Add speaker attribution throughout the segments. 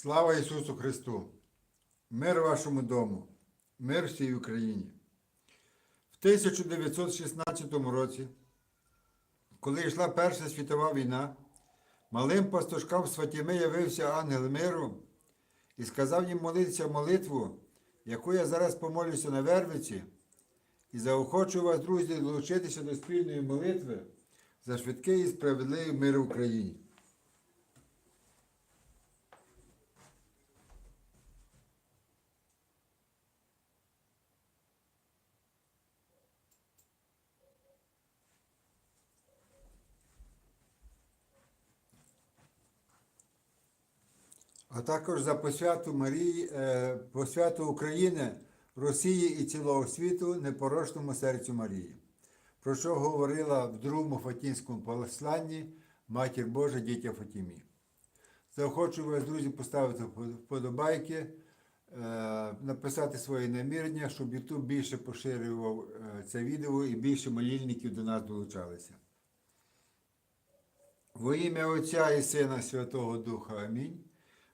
Speaker 1: Слава Ісусу Христу! Мир вашому дому, мир всій Україні. В 1916 році, коли йшла Перша світова війна, малим пастушкам з Фатіми явився ангел миру і сказав їм молитися молитву, яку я зараз помолюся на Вервиці, і заохочую вас, друзі, долучитися до спільної молитви за швидкий і справедливий мир в Україні. А також за посвяту Марії, е, посвяту України, Росії і цілого світу непорочному серцю Марії, про що говорила в другому Фатінському посланні Матір Божа дітя Фатімі. Заохочую вас, друзі, поставити вподобайки, е, написати свої намірення, щоб YouTube більше поширював е, це відео і більше молільників до нас долучалися. Во ім'я Отця і Сина Святого Духа Амінь.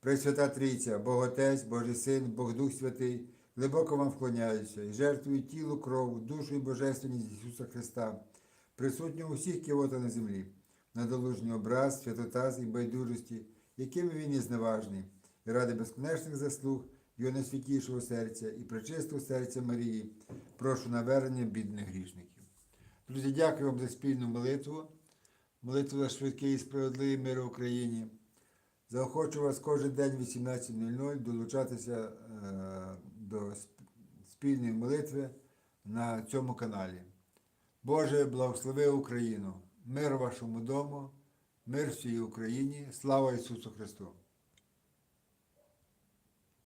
Speaker 1: Пресвята Трійця, Бог Отець, Божий Син, Бог Дух Святий, глибоко вам вклоняюся і жертвую тіло, кров, душу і божественність Ісуса Христа, присутнього усіх кивота на землі, на долужній образ, святотаз і байдужості, якими він є зневажний, і ради безконечних заслуг його найсвятішого серця і пречистого серця Марії, прошу навернення бідних грішників. Друзі, дякую вам за спільну молитву, молитву за швидкий і справедливий мир в Україні. Заохочу вас кожен день в 18.00 долучатися е, до спільної молитви на цьому каналі. Боже, благослови Україну, мир вашому дому, мир всій Україні, слава Ісусу Христу!